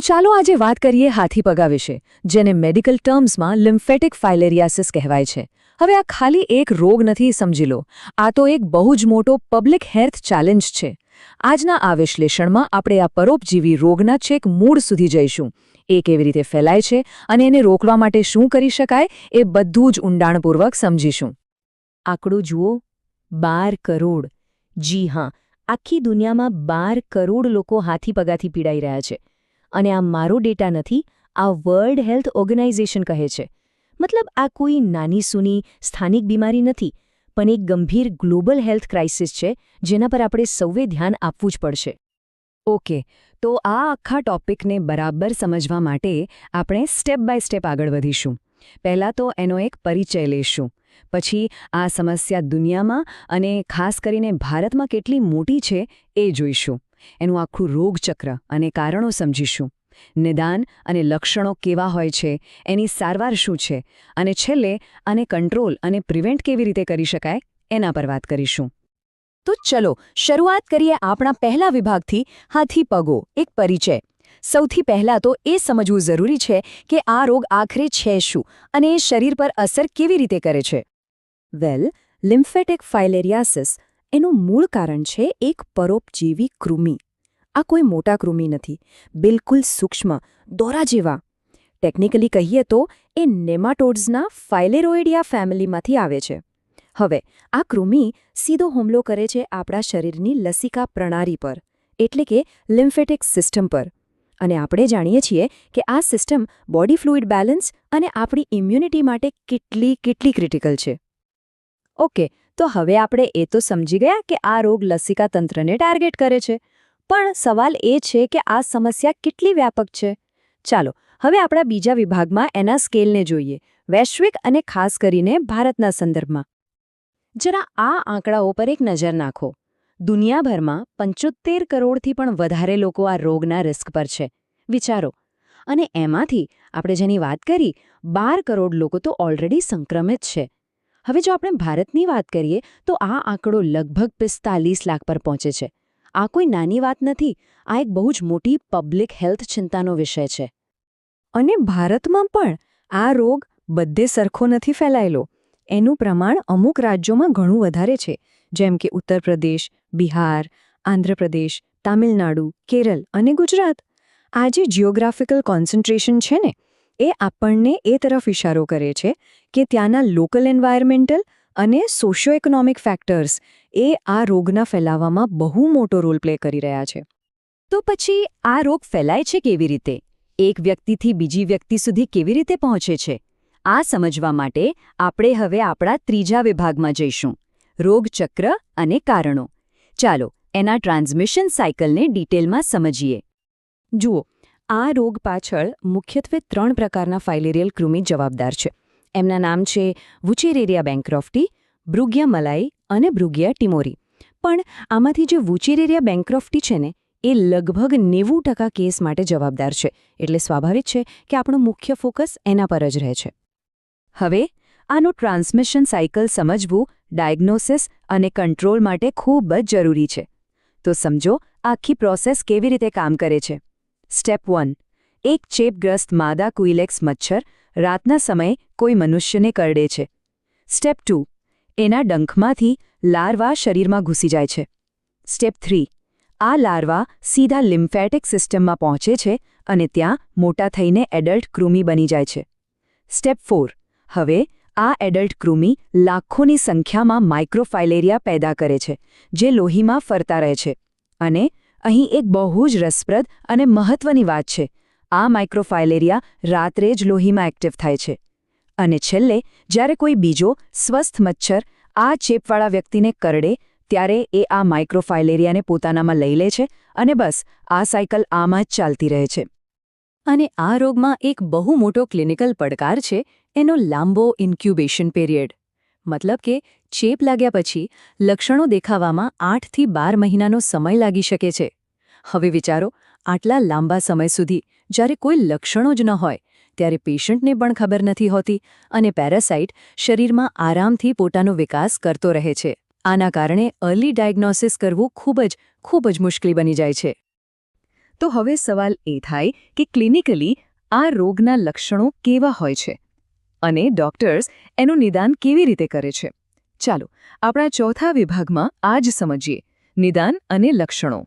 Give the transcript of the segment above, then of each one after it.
ચાલો આજે વાત કરીએ હાથીપગા વિશે, જેને મેડિકલ ટર્મ્સમાં લિમ્ફેટિક ફાઇલેરિયાસિસ કહેવાય છે. હવે આ ખાલી એક રોગ નથી, સમજી લો. આ તો એક બહુ જ મોટો પબ્લિક હેલ્થ ચેલેન્જ છે. આજના આ વિશ્લેષણમાં આપણે આ પરોપજીવી રોગના છેક મૂળ સુધી જઈશું. એ કેવી રીતે ફેલાય છે અને એને રોકવા માટે શું કરી શકાય, એ બધું જ ઊંડાણપૂર્વક સમજીશું. આંકડો જુઓ. બાર કરોડ. જી હા, આખી દુનિયામાં બાર કરોડ લોકો હાથીપગાથી પીડાઈ રહ્યા છે. અને આ મારો ડેટા નથી, આ વર્લ્ડ હેલ્થ ઓર્ગેનાઇઝેશન કહે છે. મતલબ આ કોઈ નાની સૂની સ્થાનિક બીમારી નથી, પણ એક ગંભીર ગ્લોબલ હેલ્થ ક્રાઇસિસ છે, જેના પર આપણે સૌએ ધ્યાન આપવું જ પડશે. ઓકે, તો આ આખા ટોપિકને બરાબર સમજવા માટે આપણે સ્ટેપ બાય સ્ટેપ આગળ વધીશું. પહેલાં તો એનો એક પરિચય લઈશું પછી આ સમસ્યા દુનિયામાં અને ખાસ કરીને ભારતમાં કેટલી મોટી છે એ જોઈશું. એનું આખું રોગચક્ર અને કારણો સમજીશું. નિદાન અને લક્ષણો કેવા હોય છે, એની સારવાર શું છે, અને છેલ્લે આને કંટ્રોલ અને પ્રિવેન્ટ કેવી રીતે કરી શકાય, એના પર વાત કરીશું. તો ચલો, શરૂઆત કરીએ આપણા પહેલા વિભાગથી, હાથી પગો, એક પરિચય. સૌથી પહેલાં તો એ સમજવું જરૂરી છે કે આ રોગ આખરે છે શું, અને એ શરીર પર અસર કેવી રીતે કરે છે. વેલ, લિમ્ફેટિક ફાઇલેરિયાસિસ એનું મૂળ કારણ છે એક પરોપજીવી કૃમિ. આ કોઈ મોટા કૃમિ નથી, બિલકુલ સૂક્ષ્મ, દોરા જેવા. ટેકનિકલી કહીએ તો એ નેમાટોડ્સના ફાઇલેરોઇડિયા ફેમિલીમાંથી આવે છે. હવે, આ કૃમિ સીધો હુમલો કરે છે આપણા શરીરની લસિકા પ્રણાલી પર, એટલે કે લિમ્ફેટિક સિસ્ટમ પર. અને આપણે જાણીએ છીએ કે આ સિસ્ટમ બોડી ફ્લુઇડ બેલેન્સ અને આપણી ઇમ્યુનિટી માટે કેટલી કેટલી ક્રિટિકલ છે. ઓકે તો હવે આપણે એ તો સમજી ગયા કે આ રોગ લસિકા તંત્રને ટાર્ગેટ કરે છે. પણ સવાલ એ છે કે આ સમસ્યા કેટલી વ્યાપક છે? ચાલો, હવે આપણા બીજા વિભાગમાં એના સ્કેલને જોઈએ, વૈશ્વિક અને ખાસ કરીને ભારતના સંદર્ભમાં. જરા આ આંકડાઓ પર એક નજર નાખો. દુનિયાભરમાં પંચોતેર કરોડથી પણ વધારે લોકો આ રોગના રિસ્ક પર છે. વિચારો. અને એમાંથી, આપણે જેની વાત કરી, બાર કરોડ લોકો તો ઓલરેડી સંક્રમિત છે. હવે જો આપણે ભારતની વાત કરીએ, તો આ આંકડો લગભગ પિસ્તાલીસ લાખ પર પહોંચે છે. આ કોઈ નાની વાત નથી, આ એક બહુ જ મોટી પબ્લિક હેલ્થ ચિંતાનો વિષય છે. અને ભારતમાં પણ આ રોગ બધે સરખો નથી ફેલાયેલો. એનું પ્રમાણ અમુક રાજ્યોમાં ઘણું વધારે છે, જેમ કે ઉત્તર પ્રદેશ, બિહાર આંધ્રપ્રદેશ તામિલનાડુ, કેરળ અને ગુજરાત. આ જે જિયોગ્રાફિકલ કોન્સન્ટ્રેશન છે ને એ આપણને એ તરફ ઇશારો કરે છે કે ત્યાંના લોકલ એન્વાયરમેન્ટલ અને સોશિયો ઇકોનોમિક ફેક્ટર્સ એ આ રોગના ફેલાવામાં બહુ મોટો રોલ પ્લે કરી રહ્યા છે. તો પછી આ રોગ ફેલાય છે કેવી રીતે? એક વ્યક્તિથી બીજી વ્યક્તિ સુધી કેવી રીતે પહોંચે છે? આ સમજવા માટે આપણે હવે આપણા ત્રીજા વિભાગમાં જઈશું. રોગચક્ર અને કારણો. ચાલો એના ટ્રાન્સમિશન સાયકલને ડિટેલમાં સમજીએ. જુઓ આ રોગ પાછળ મુખ્યત્વે ત્રણ પ્રકારના ફાઇલેરિયલ કૃમિ જવાબદાર છે. એમના નામ છે વુચેરેરિયા બેન્ક્રોફ્ટી બ્રુગિયા મલાઈ અને બ્રુગિયા ટિમોરી. પણ આમાંથી જે વુચેરેરિયા બેન્ક્રોફ્ટી છે ને, એ લગભગ નેવું ટકા કેસ માટે જવાબદાર છે. એટલે સ્વાભાવિક છે કે આપણો મુખ્ય ફોકસ એના પર જ રહે છે. હવે, આનું ટ્રાન્સમિશન સાયકલ સમજવું, ડાયગ્નોસિસ અને કંટ્રોલ માટે ખૂબ જ જરૂરી છે. તો સમજો, આખી પ્રોસેસ કેવી રીતે કામ કરે છે. સ્ટેપ વન એક ચેપગ્રસ્ત માદા કુઇલેક્સ મચ્છર રાતના સમયે કોઈ મનુષ્યને કરડે છે. સ્ટેપ ટુ એના ડંખમાંથી લાર્વા શરીરમાં ઘૂસી જાય છે. સ્ટેપ થ્રી આ લાર્વા સીધા લિમ્ફેટિક સિસ્ટમમાં પહોંચે છે અને ત્યાં મોટા થઈને એડલ્ટ કૃમિ બની જાય છે. સ્ટેપ ફોર હવે આ એડલ્ટ કૃમિ લાખોની સંખ્યામાં માઇક્રોફાઇલેરિયા પેદા કરે છે, જે લોહીમાં ફરતા રહે છે અને અહીં એક બહુ જ રસપ્રદ અને મહત્વની વાત છે. આ માઇક્રોફાઇલેરિયા રાત્રે જ લોહીમાં એક્ટિવ થાય છે. અને છેલ્લે, જ્યારે કોઈ બીજો સ્વસ્થ મચ્છર આ ચેપવાળા વ્યક્તિને કરડે, ત્યારે એ આ માઇક્રોફાઇલેરિયાને પોતાનામાં લઈ લે છે અને બસ, આ સાયકલ આમાં જ ચાલતી રહે છે. અને આ રોગમાં એક બહુ મોટો ક્લિનિકલ પડકાર છે એનો લાંબો ઇન્ક્યુબેશન પીરિયડ. મતલબ કે ચેપ લાગ્યા પછી લક્ષણો દેખાવામાં આઠથી બાર મહિનાનો સમય લાગી શકે છે. હવે વિચારો, આટલા લાંબા સમય સુધી જ્યારે કોઈ લક્ષણો જ ન હોય, ત્યારે પેશન્ટને પણ ખબર નથી હોતી અને પેરાસાઇટ શરીરમાં આરામથી પોતાનો વિકાસ કરતો રહે છે. આના કારણે અર્લી ડાયગ્નોસિસ કરવું ખૂબ જ ખૂબ જ મુશ્કેલ બની જાય છે. તો હવે સવાલ એ થાય કે ક્લિનિકલી આ રોગના લક્ષણો કેવા હોય છે? અને ડોક્ટર્સ એનું નિદાન કેવી રીતે કરે છે? ચાલો, આપણા ચોથા વિભાગમાં આ જ સમજીએ. નિદાન અને લક્ષણો.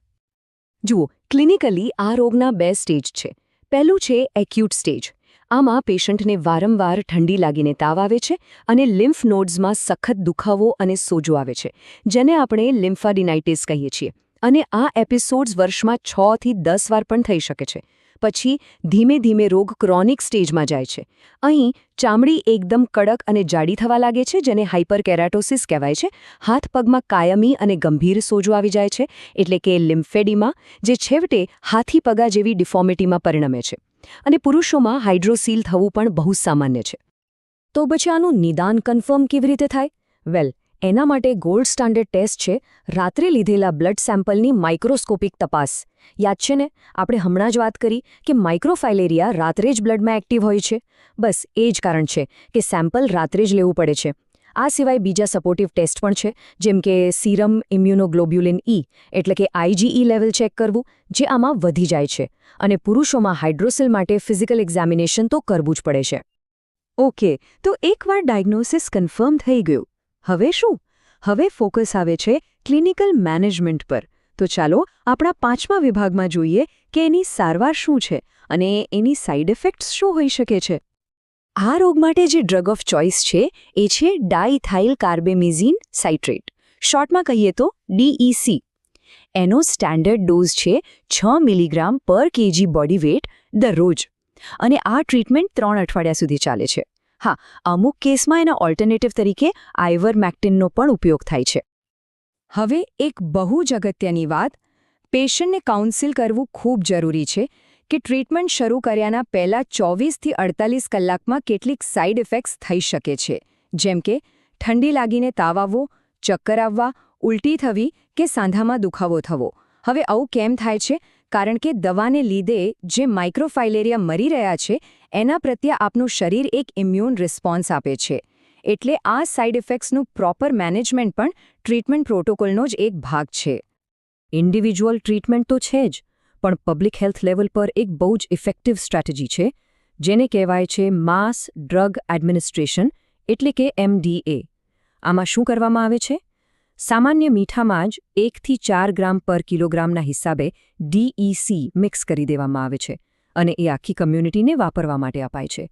જુઓ ક્લિનિકલી આ રોગના બે સ્ટેજ છે. પહેલું છે એક્યુટ સ્ટેજ આમાં પેશન્ટને વારંવાર ઠંડી લાગીને તાવ આવે છે અને લિમ્ફ નોડ્સમાં સખત દુખાવો અને સોજો આવે છે, જેને આપણે લિમ્ફાડિનાઇટિસ કહીએ છીએ. અને આ એપિસોડ્સ વર્ષમાં છથી દસ વાર પણ થઈ શકે છે. પછી ધીમે ધીમે રોગ ક્રોનિક સ્ટેજમાં જાય છે. અહીં ચામડી એકદમ કડક અને જાડી થવા લાગે છે, જેને હાઇપરકેરાટોસિસ કહેવાય છે. હાથ પગમાં કાયમી અને ગંભીર સોજો આવી જાય છે, એટલે કે લિમ્ફેડીમાં, જે છેવટે હાથી પગા જેવી ડિફોર્મિટીમાં પરિણમે છે. અને પુરુષોમાં હાઇડ્રોસીલ થવું પણ બહુ સામાન્ય છે. તો પછી આનું નિદાન કન્ફર્મ કેવી રીતે થાય? વેલ એના માટે ગોલ્ડ સ્ટાન્ડર્ડ ટેસ્ટ છે, રાત્રે લીધેલા બ્લડ સેમ્પલની માઇક્રોસ્કોપિક તપાસ. યાદ છે ને? આપણે હમણાં જ વાત કરી કે માઇક્રોફાઇલેરિયા રાત્રે જ બ્લડમાં એક્ટિવ હોય છે. બસ, એ જ કારણ છે કે સેમ્પલ રાત્રે જ લેવું પડે છે. આ સિવાય બીજા સપોર્ટિવ ટેસ્ટ પણ છે, જેમ કે સીરમ ઇમ્યુનોગ્લોબ્યુલિન ઈ એટલે કે આઈજીઈ લેવલ ચેક કરવું, જે આમાં વધી જાય છે. અને પુરુષોમાં હાઇડ્રોસિલ માટે ફિઝિકલ એક્ઝામિનેશન તો કરવું જ પડે છે. ઓકે, તો એકવાર ડાયગ્નોસિસ કન્ફર્મ થઈ ગયું. હવે શું? હવે ફોકસ આવે છે ક્લિનિકલ મેનેજમેન્ટ પર. તો ચાલો આપણા પાંચમા વિભાગમાં જોઈએ કે એની સારવાર શું છે અને એની સાઇડ ઇફેક્ટ્સ શું હોઈ શકે છે. આ રોગ માટે જે ડ્રગ ઓફ ચોઇસ છે, એ છે ડાઇથાઇલ કાર્બેમિઝિન સાઇટ્રેટ. શોર્ટમાં કહીએ તો ડીઈસી એનો સ્ટેન્ડર્ડ ડોઝ છે છ મિલીગ્રામ પર કેજી બોડી વેટ દરરોજ. અને આ ટ્રીટમેન્ટ ત્રણ અઠવાડિયા સુધી ચાલે છે. હા, અમુક કેસમાં એના ઓલ્ટરનેટિવ તરીકે આઈવરમેક્ટિનનો પણ ઉપયોગ થાય છે. હવે એક બહુ જ અગત્યની વાત. પેશન્ટને કાઉન્સિલ કરવું ખૂબ જરૂરી છે કે ટ્રીટમેન્ટ શરૂ કર્યાના પહેલા ચોવીસથી અડતાલીસ કલાકમાં કેટલીક સાઇડ ઇફેક્ટ્સ થઈ શકે છે. જેમ કે, ઠંડી લાગીને તાવ આવવો ચક્કર આવવા, ઉલટી થવી કે સાંધામાં દુખાવો થવો. હવે આવું કેમ થાય છે? કારણ કે દવાને લીધે જે માઇક્રોફાઇલેરિયા મરી રહ્યા છે એના પ્રત્યે આપનું શરીર એક ઇમ્યુન રિસ્પોન્સ આપે છે. એટલે આ સાઇડ ઇફેક્ટ્સનું પ્રોપર મેનેજમેન્ટ પણ ટ્રીટમેન્ટ પ્રોટોકોલનો જ એક ભાગ છે. ઇન્ડિવિજ્યુઅલ ટ્રીટમેન્ટ તો છે જ, પણ પબ્લિક હેલ્થ લેવલ પર એક બહુ જ ઇફેક્ટિવ સ્ટ્રેટેજી છે, જેને કહેવાય છે માસ ડ્રગ એડમિનિસ્ટ્રેશન એટલે કે એમડીએ આમાં શું કરવામાં આવે છે? સામાન્ય મીઠામાં જ એકથી ચાર ગ્રામ પર કિલોગ્રામના હિસાબે ડીઈસી મિક્સ કરી દેવામાં આવે છે. અને એ આખી કમ્યુનિટીને વાપરવા માટે અપાય છે.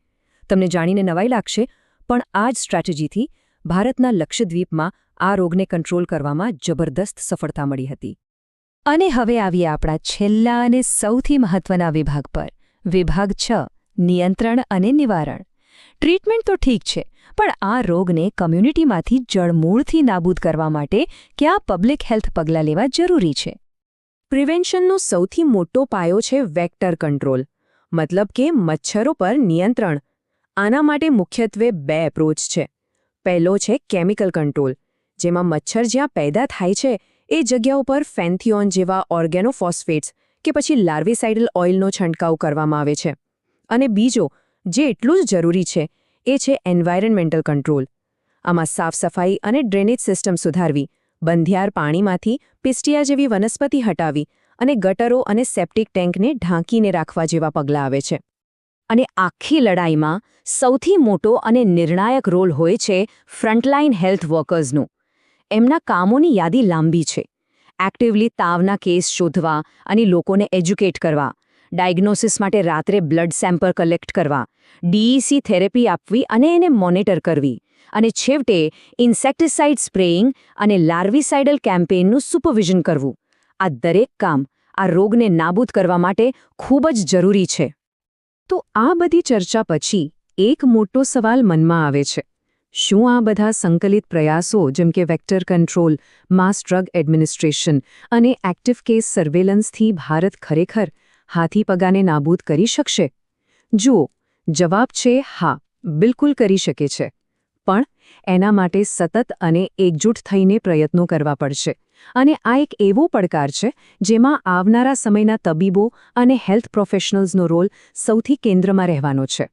તમને જાણીને નવાઈ લાગશે, પણ આ જ સ્ટ્રેટેજીથી ભારતના લક્ષદ્વીપમાં આ રોગને કંટ્રોલ કરવામાં જબરદસ્ત સફળતા મળી હતી. અને હવે આવીએ આપણા છેલ્લા અને સૌથી મહત્વના વિભાગ પર. વિભાગ છ, નિયંત્રણ અને નિવારણ. ટ્રીટમેન્ટ તો ઠીક છે, પણ આ રોગને કમ્યુનિટીમાંથી જળમૂળથી નાબૂદ કરવા માટે કયા પબ્લિક હેલ્થ પગલાં લેવા જરૂરી છે? પ્રિવેન્શનનો સૌથી મોટો પાયો છે વેક્ટર કંટ્રોલ મતલબ કે મચ્છરો પર નિયંત્રણ. આના માટે મુખ્યત્વે બે એપ્રોચ છે. પહેલો છે કેમિકલ કંટ્રોલ જેમાં મચ્છર જ્યાં પેદા થાય છે, એ જગ્યા ઉપર ફેન્થિયોન જેવા ઓર્ગેનોફોસ્ફેટ્સ કે પછી લાર્વિસાઇડલ ઓઇલનો છંટકાવ કરવામાં આવે છે. અને બીજો, જે એટલું જ જરૂરી છે, એ છે એન્વાયરમેન્ટલ કંટ્રોલ આમાં સાફ સફાઈ અને ડ્રેનેજ સિસ્ટમ સુધારવી, બંધિયાર પાણીમાંથી પિસ્ટિયા જેવી વનસ્પતિ હટાવી અને ગટરો અને સેપ્ટિક ટેન્કને ઢાંકીને રાખવા જેવા પગલાં આવે છે. અને આખી લડાઈમાં સૌથી મોટો અને નિર્ણાયક રોલ હોય છે ફ્રન્ટલાઇન હેલ્થ વર્કર્સનું. એમના કામોની યાદી લાંબી છે. એક્ટિવલી તાવના કેસ શોધવા અને લોકોને એજ્યુકેટ કરવા. ડાયગ્નોસિસ માટે રાત્રે બ્લડ સેમ્પલ કલેક્ટ કરવા. ડીઈસી થેરેપી આપવી અને એને મોનિટર કરવી. અને છેવટે ઇન્સેક્ટિસાઇડ સ્પ્રેઇંગ અને લાર્વિસાઇડલ કેમ્પેઇનનું સુપરવિઝન કરવું. આ દરેક કામ આ રોગને નાબૂદ કરવા માટે ખૂબ જ જરૂરી છે. તો આ બધી ચર્ચા પછી એક મોટો સવાલ મનમાં આવે છે. શું આ બધા સંકલિત પ્રયાસો, જેમ કે vector control, mass drug administration અને એક્ટિવ કેસ સર્વેલન્સથી ભારત ખરેખર હાથી પગાને નાબૂદ કરી શકશે? જુઓ, જવાબ છે હા, બિલકુલ કરી શકે છે. પણ એના માટે સતત અને એકજૂટ થઈને પ્રયત્નો કરવા પડશે. અને આ એક એવો પડકાર છે, જેમાં આવનારા સમયના તબીબો અને હેલ્થ પ્રોફેશનલ્સનો રોલ સૌથી કેન્દ્રમાં રહેવાનો છે.